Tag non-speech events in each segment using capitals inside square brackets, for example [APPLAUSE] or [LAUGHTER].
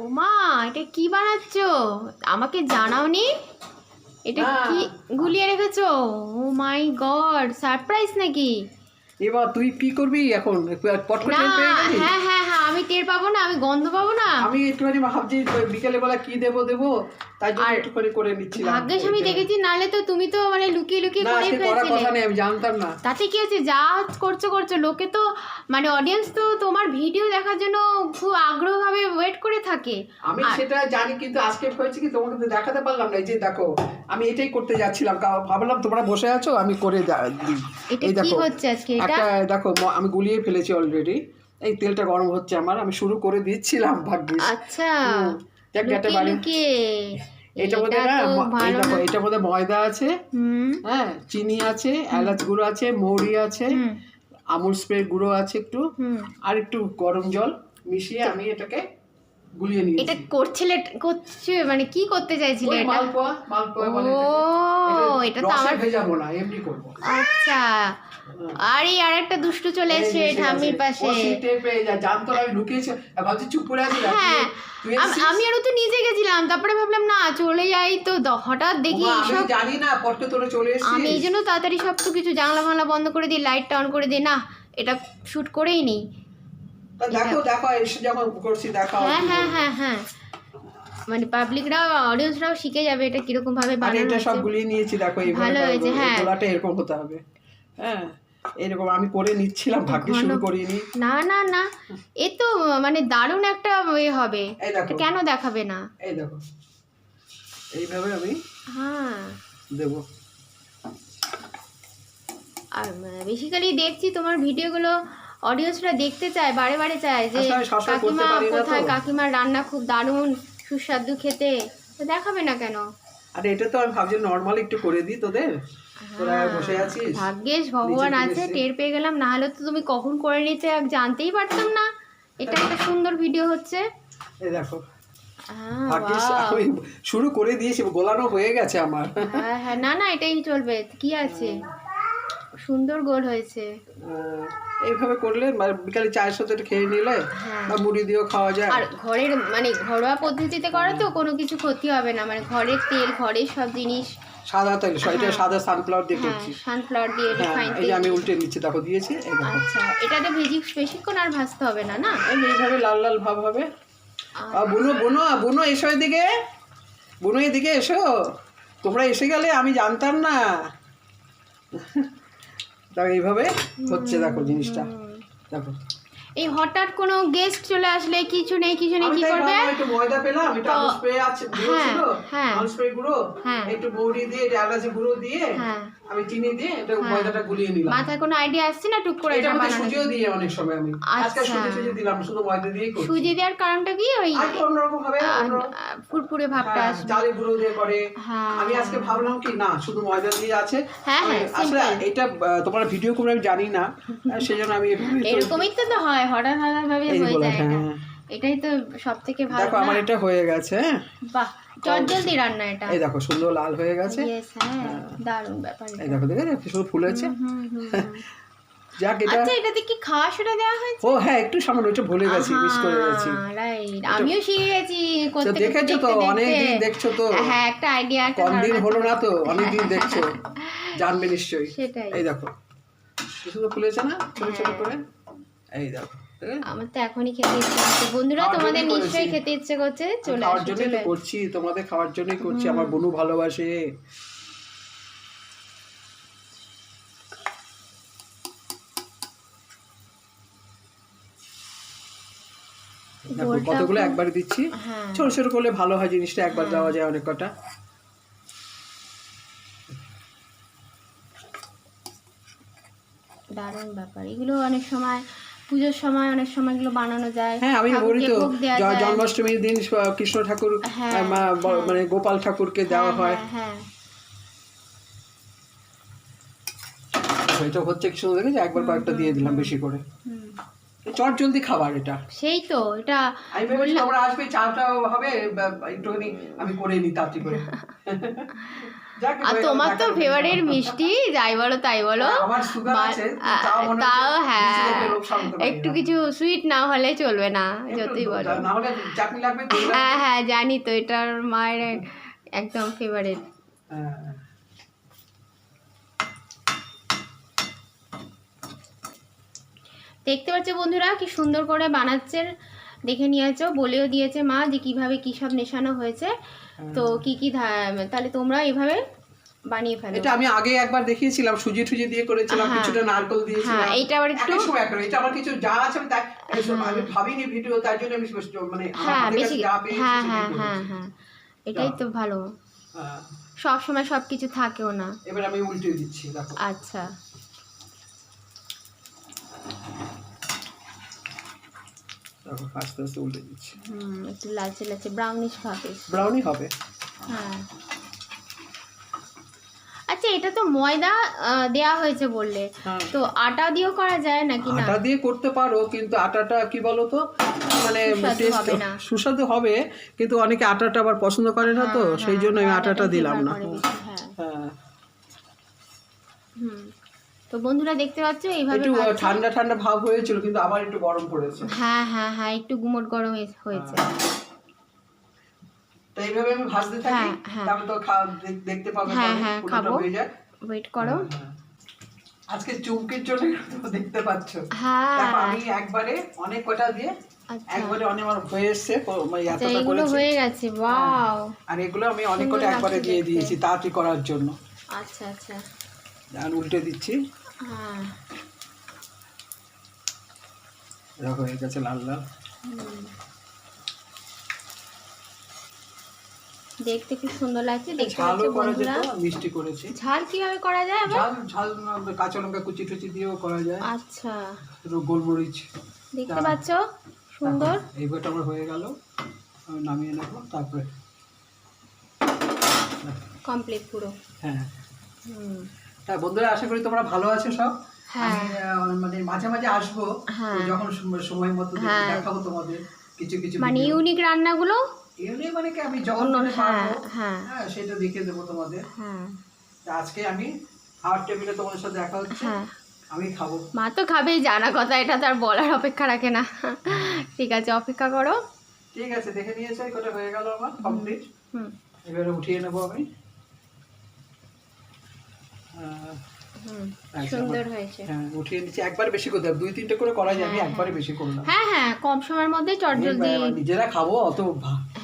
ও মা এটা কি বানাচ্ছো? আমাকে জানাওনি? এটা কি গুলিয়ে রেখেছো? ও মাই গড সারপ্রাইজ নাকি? এবার তুই কি করবি এখন? পট করে হ্যাঁ হ্যাঁ আমি টের পাবো না আমি গন্ধ পাবো না। আমি একটুখানি ভাবছি বিকেলে বেলা কি দেবো দেবো তাই জন্য আর একটুখানি করে নিচ্ছিলাম। ভাগ্যেশ আমি দেখেছি নালে তো তুমি তো মানে লুকিয়ে লুকিয়ে করে ফেলছিলে। কথা নেই আমি জানতাম না। তাতে কি হচ্ছে যা করছ করছ। লোকে তো মানে অডিয়েন্স তো তোমার ভিডিও দেখার জন্য খুব আগ্রহভাবে ওয়েট করে থাকে। আমি সেটা জানি কিন্তু আজকে হয়েছে কি তোমাকে তো দেখাতে পারলাম না। এই যে দেখো আমি এটাই করতে যাচ্ছিলাম। ভাবলাম তোমরা বসে আছো আমি করে দিই এই কি দেখো হচ্ছে আজকে? এটা একটা দেখো আমি গুলিয়ে ফেলেছি অলরেডি এই তেলটা গরম হচ্ছে আমার আমি শুরু করে দিচ্ছিলাম ভাগ্যিস। আচ্ছা দেখ একটা বাড়ি। এটা না। এটা মধ্যে ময়দা আছে হ্যাঁ চিনি আছে এলাচ গুঁড়ো আছে মৌরি আছে আমুল স্প্রে গুঁড়ো আছে একটু আর একটু গরম জল মিশিয়ে আমি এটাকে গুলিয়ে এটা নিয়েছি করছিলে করছে মানে কি করতে চাইছিলে এটা? মালপোয়া মালপোয়া বলে ও এটা তো আমার ভেজাবো না এমনি করব। আচ্ছা আর আর একটা দুষ্টু চলে এসছে ঠাম্মির পাশে। আমি আর হ্যাঁ আরও তো নিজে গেছিলাম তারপরে ভাবলাম না চলে যাই তো হঠাৎ দেখি আমি জানি না পটকে তোরে চলে আমি এই জন্য তাড়াতাড়ি সব তো কিছু জানলা ফাংলা বন্ধ করে দিই লাইটটা অন করে দিই। না এটা শুট করেই নিই। দেখো দেখো এসে যখন করছি দেখা হ্যাঁ হ্যাঁ হ্যাঁ হ্যাঁ। মানে পাবলিকরাও অডিয়েন্সরাও শিখে যাবে এটা কীরকম ভাবে এটা সব হয়েছে। গুলিয়ে নিয়েছি দেখো এইভাবে ভালো হয়েছে, হ্যাঁ। গোলাটা এরকম হতে হবে। হ্যাঁ এরকম আমি করে নিচ্ছিলাম ভাগ্যে শুরু করিনি। না না না এ তো মানে দারুণ একটা এ হবে। কেন দেখাবে না? এই দেখো। এইভাবে আমি হ্যাঁ। দেবো। আর বেসিক্যালি দেখছি তোমার ভিডিওগুলো অডিয়েন্সরা দেখতে চায় বারে বারে চায় যে করতে কাকিমা। কোথায়? কাকিমার রান্না খুব দারুণ সুস্বাদু খেতে। দেখাবে না কেন? আর এটা তো আমি ভাবছি নর্মাল একটু করে দিই তোদের। ভাগ্যেশ ভগবান আছে টের পেয়ে গেলাম। না হলে তো তুমি কখন করে নিতে জানতেই পারতাম না। এটা একটা সুন্দর ভিডিও হচ্ছে। দেখো। হ্যাঁ, আমি শুরু করে দিয়েছি গোলানো হয়ে গেছে আমার। হ্যাঁ হ্যাঁ না না এটাই চলবে। কি আছে? সুন্দর গোল হয়েছে। এইভাবে করলে মানে বিকালে চায়ের সাথে খেয়ে নিলে হ্যাঁ। বা মুড়ি দিয়েও খাওয়া যায়। আর ঘরের মানে ঘরোয়া পদ্ধতিতে করা তো কোনো কিছু ক্ষতি হবে না। মানে ঘরের তেল ঘরের সব জিনিস। সাদা তেল এটা সাদা সানফ্লাওয়ার দিয়ে হ্যাঁ করছি। সানফ্লাওয়ার দিয়ে হ্যাঁ রিফাইন এই তেল আমি উল্টে নিচ্ছি দেখো দিয়েছি আচ্ছা এটাতে ভেজি বেশিক্ষণ আর ভাজতে হবে না না? এই এইভাবে লাল লাল ভাব হবে। আর- আর বুনো বুনো বুনো এসো এদিকে। বুনো এদিকে এসো। তোমরা এসে গেলে আমি জানতাম না। দেখো এইভাবে হচ্ছে দেখো জিনিসটা। দেখো। এই হঠাৎ কোনো গেস্ট চলে আসলে কিছু নেই কিছু নেই কি করবে? একটু ময়দা পেলাম একটু তো- আমুল স্প্রে আছে গুঁড়ো হ্যাঁ, ছিল হ্যাঁ। আমুল স্প্রে গুঁড়ো হ্যাঁ। একটু মৌরি দিয়ে একটু এলাচি গুঁড়ো দিয়ে হ্যাঁ। আমি চিনি দিয়ে এটা হ্যাঁ। ময়দাটা গুলিয়ে নিলাম। মাথায় কোনো আইডিয়া আসছে না? টুক করে এটা এটা বানানো? সুজিও দিয়ে অনেক সময় আমি। আজকে আচ্ছা। সুজি সুজি দিলাম শুধু ময়দা দিয়েই করি সুজি দেওয়ার কারণটা কি? ওই আর অন্যরকম হবে ফুরফুরে ভাবটা হ্যাঁ, আসবে। চালের গুঁড়ো দিয়ে করে। হ্যাঁ। আমি আজকে ভাবলাম কি না শুধু ময়দা দিয়ে আছে। হ্যাঁ, হ্যাঁ, আসলে এটা তোমার ভিডিও করে আমি জানি না সেজন্য আমি এরকমই তো তো হয় হঠাৎ হঠাৎ ভাবে হয়ে যায় হ্যাঁ। এটাই তো সব থেকে ভালো দেখো আমার এটা হয়ে গেছে হ্যাঁ? বাহ চটজলদি রান্না এটা। এই দেখো সুন্দর লাল হয়ে গেছে। হ্যাঁ দারুণ ব্যাপার এটা। এই দেখো দেখে শুধু ফুলেছে। যাক এটা আচ্ছা এটাতে কি খাওয়া দেওয়া হয়েছে? ও হ্যাঁ একটু সামান্য ভুলে গেছি মিস করে গেছি। রাইট আমিও শিখে গেছি করতে করতে দেখেছ তো? অনেক দিন দেখছ তো? হ্যাঁ একটা আইডিয়া কম দিন হলো না তো? অনেক দিন দেখছ? [LAUGHS] জানবে নিশ্চয়ই। সেটাই। এই দেখো শুধু ফুলেছে না? ছোট ছোট। করে? এই দেখো আমার তো এখনই খেতে ইচ্ছে করছে। বন্ধুরা তোমাদের নিশ্চয়ই খেতে ইচ্ছে করছে চলে খাওয়ার জন্যই তো করছি তোমাদের খাওয়ার জন্যই করছি আমার বনু ভালোবাসে। কতগুলো একবারে দিচ্ছি। হ্যাঁ। ছোট ছোট করলে ভালো হয় জিনিসটা একবার দেওয়া যায় অনেক কটা। দারুণ ব্যাপার। এগুলো অনেক সময় পুজোর সময় অনেক সময় এগুলো বানানো যায় হ্যাঁ আমি বলি তো। জন্মাষ্টমীর দিন কৃষ্ণ ঠাকুর হ্যাঁ, হ্যাঁ। মানে গোপাল ঠাকুরকে দেওয়া হ্যাঁ, হয়। হ্যাঁ এটা হচ্ছে কি সুন্দর দেখেছি? একবার কয়েকটা দিয়ে দিলাম বেশি করে। চট জলদি খাবার এটা। সেই তো এটা আমি ভেবেছি তোমরা আসবে চাটা হবে একটুখানি আমি করে নিই তাড়াতাড়ি করে। [LAUGHS] আর তোমার তো ফেভারিট মিষ্টি যাই বলো তাই বলো। তাও হ্যাঁ একটু কিছু সুইট না হলে চলবে না যতই বলো। হ্যাঁ হ্যাঁ জানি তো এটার মায়ের একদম ফেভারিট। দেখতে পাচ্ছ বন্ধুরা কি সুন্দর করে বানাচ্ছে দেখে নিয়েছো বলেও দিয়েছে মা যে কীভাবে কি সব মেশানো হয়েছে। তো কি কি তাহলে তোমরা এভাবে বানিয়ে ফেলো। এটা আমি আগে একবার দেখিয়েছিলাম সুজি টুজি দিয়ে করেছিলাম হ্যাঁ। কিছুটা নারকেল দিয়েছিলাম। হ্যাঁ, এইটা আবার একটু- সময় করে এটা আমার কিছু যা আছে আমি তাই আমি ভাবিনি ভিডিও তার জন্য আমি মানে হ্যাঁ বেশি হ্যাঁ হ্যাঁ হ্যাঁ হ্যাঁ। এটাই তো ভালো। হ্যাঁ। সব সময় সব কিছু থাকেও না। এবার আমি উল্টে দিচ্ছি দেখো। আচ্ছা। দেখো আস্তে আস্তে উল্টে দিচ্ছি। হুম একটু লালচে লালচে ব্রাউনিশ ভাবে ব্রাউনি হবে। হ্যাঁ। আচ্ছা এটা তো ময়দা দেয়া হয়েছে বললে। হ্যাঁ। তো আটা দিয়েও করা যায় নাকি না? আটা দিয়ে করতে পারো কিন্তু আটাটা কি বলো তো মানে সুস্বাদু টেস্ট হবে সুস্বাদু হবে কিন্তু অনেকে আটাটা আবার পছন্দ করে না তো হ্যাঁ, সেই হ্যাঁ, জন্য আমি আটাটা দিলাম না। হ্যাঁ। হ্যাঁ। হুম। তো বন্ধুরা দেখতে পাচ্ছ এইভাবে ঠান্ডা ঠান্ডা ভাব হয়েছিল কিন্তু আবার একটু গরম পড়েছে। হ্যাঁ হ্যাঁ হ্যাঁ একটু গুমট গরম হয়ে- হয়েছে। তো এইভাবে আমি ভাজতে থাকি হ্যাঁ, হ্যাঁ। তারপর তো দেখতে পাবে হ্যাঁ, খাব। যায়। ওয়েট করো। আজকে চুমকির জন্য দেখতে পাচ্ছ। হ্যাঁ। আমি একবারে অনেক কটা দিয়ে আচ্ছা। একবারে অনেক আমার হয়ে এসছে প- মানে আচ্ছা এগুলো হয়ে গেছে ওয়াও। আর এগুলো আমি অনেক কটা একবারে দিয়ে দিয়েছি তাড়াতাড়ি করার জন্য। আচ্ছা আচ্ছা। আর উল্টে দিচ্ছি। হ্যাঁ। দেখো হয়ে গেছে লাল লাল। দেখতে খুব সুন্দর লাগছে দেখতে করা বন্ধুরা। মিষ্টি করেছি। ঝাল কীভাবে করা যায় আবার? ঝাল ঝাল কাঁচা লঙ্কা কুচি টুচি দিয়েও করা যায়। আচ্ছা। গোলমরিচ। দেখতে পাচ্ছ? সুন্দর। এই বইটা আমার হয়ে গেল। আমি নামিয়ে নেব তারপরে। কমপ্লিট পুরো। হ্যাঁ। হুম। তা বন্ধুরা আশা করি তোমরা ভালো আছো সব। হ্যাঁ। আমি মানে মাঝে মাঝে আসব। হ্যাঁ। যখন সময় মতো হ্যাঁ। দেখাবো তোমাদের কিছু কিছু মানে ইউনিক রান্নাগুলো? এমনি মানে কি আমি যখন হ্যাঁ হ্যাঁ। হ্যাঁ সেটা দেখে দেবো তোমাদের। হ্যাঁ। তা আজকে আমি খাওয়ার টেবিলে তোমাদের সাথে দেখা হচ্ছে। হ্যাঁ। আমি খাব। মা তো খাবেই জানা কথা এটা তো আর বলার অপেক্ষা রাখে না। ঠিক আছে অপেক্ষা করো। ঠিক আছে দেখে নিয়েছো এই কটা হয়ে গেল আমার কমপ্লিট হুম। এবারে উঠিয়ে নেব আমি। সুন্দর আমার- হয়েছে। হ্যাঁ উঠিয়ে নিচ্ছি। একবারে বেশি করতে দুই তিনটে করে করা যায় আমি একবারে বেশি করলাম হ্যাঁ হ্যাঁ কম সময়ের মধ্যে চটজলদি নিজেরা খাব অত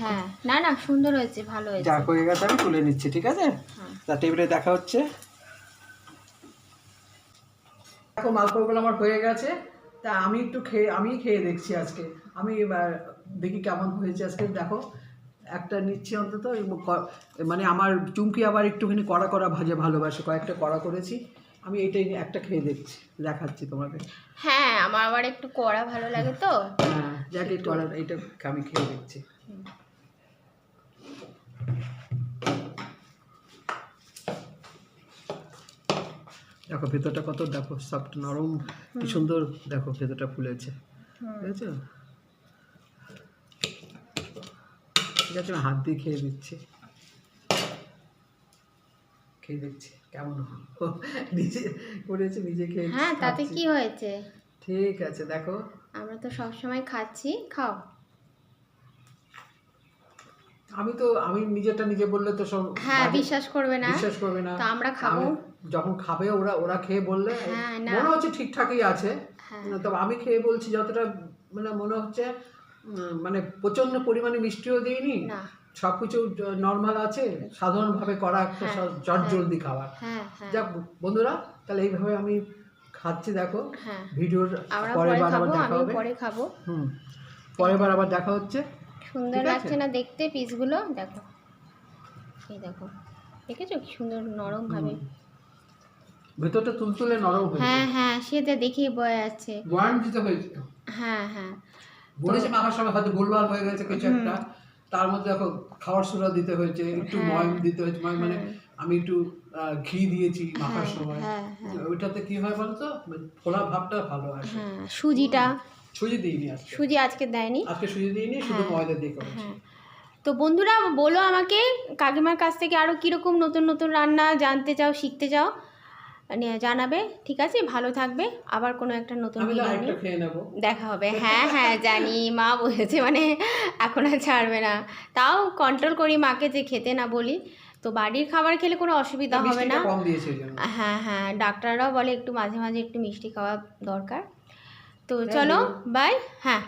হ্যাঁ না না সুন্দর হয়েছে ভালো হয়েছে। যা হয়ে গেছে আমি তুলে নিচ্ছি ঠিক আছে? হ্যাঁ। তা টেবিলে দেখা হচ্ছে। দেখো মালপোয়াগুলো আমার হয়ে গেছে। তা আমি একটু খেয়ে আমি খেয়ে দেখছি আজকে। আমি দেখি কেমন হয়েছে আজকে দেখো। একটা নিচ্ছি অন্তত মানে আমার চুমকি আবার একটুখানি কড়া কড়া ভাজে ভালোবাসে কয়েকটা কড়া করেছি। আমি এইটাই একটা খেয়ে দেখছি দেখাচ্ছি তোমাদের। হ্যাঁ আমার আবার একটু কড়া ভালো লাগে তো। হ্যাঁ যাকে কড়া এইটা আমি খেয়ে দেখছি। দেখো ভেতরটা কত দেখো সফট নরম কি সুন্দর দেখো ভেতরটা ফুলেছে। ঠিক আছে ঠিক আছে আমি হাত দিয়ে খেয়ে দিচ্ছি। খেয়ে দেখছি কেমন নিজে করেছে নিজে খেয়ে হ্যাঁ তাতে কি হয়েছে? ঠিক আছে দেখো। আমরা তো সব সময় খাচ্ছি খাও। আমি তো আমি নিজেরটা নিজে বললে তো সব হ্যাঁ বিশ্বাস করবে না। বিশ্বাস করবে না। তো আমরা খাব। যখন খাবে ওরা ওরা খেয়ে বললে হ্যাঁ, মনে হচ্ছে ঠিকঠাকই আছে। হ্যাঁ। তবে আমি খেয়ে বলছি যতটা মানে মনে হচ্ছে মানে প্রচণ্ড পরিমাণে মিষ্টিও দিইনি। না। সব কিছু নর্মাল আছে সাধারণভাবে করা একটা হ্যাঁ, জট জলদি খাবার। হ্যাঁ হ্যাঁ। যাক বন্ধুরা তাহলে এইভাবে আমি খাচ্ছি দেখো। হ্যাঁ। ভিডিওর পরের পরে বার খাব আবার দেখা হবে। পরে খাব। হুম পরের বার আবার দেখা হচ্ছে। সুন্দর লাগছে না দেখতে পিসগুলো? দেখো। এই দেখো। দেখেছ কি সুন্দর নরম ভাবে? ভেতরটা তুলতুলে নরম হয়েছে হ্যাঁ হ্যাঁ সেটা দেখেই বয়ে দিতে হয়েছে। হ্যাঁ হ্যাঁ। বলেছে মাখার সময় হয়তো ভুলভাল হয়ে গেছে কিছু একটা। তার মধ্যে দেখো খাওয়ার সোডা দিতে হয়েছে একটু হ্যাঁ। ময়ম দিতে হয়েছে। ময়ম মানে আমি একটু ঘি দিয়েছি মাখার সময়। হ্যাঁ হ্যাঁ। ওইটাতে কি হয় বলতো ফোলা ভাবটা ভালো আসে। হ্যাঁ সুজিটা। সুজি দিইনি আজকে। সুজি আজকে দেয়নি। আজকে সুজি দিইনি শুধু হ্যাঁ। ময়দা দিয়ে করেছি। হ্যাঁ। তো বন্ধুরা বলো আমাকে কাকিমার কাছ থেকে আরও কীরকম নতুন নতুন রান্না জানতে চাও শিখতে চাও? জানাবে ঠিক আছে? ভালো থাকবে। আবার কোনো একটা নতুন দেখা হবে। হ্যাঁ হ্যাঁ জানি। মা বলেছে মানে এখন আর ছাড়বে না। তাও কন্ট্রোল করি মাকে যে খেতে না বলি। তো বাড়ির খাবার খেলে কোনো অসুবিধা হবে না। হ্যাঁ হ্যাঁ ডাক্তাররাও বলে একটু মাঝে মাঝে একটু মিষ্টি খাওয়া দরকার। তো হ্যাঁ, চলো বাই হ্যাঁ।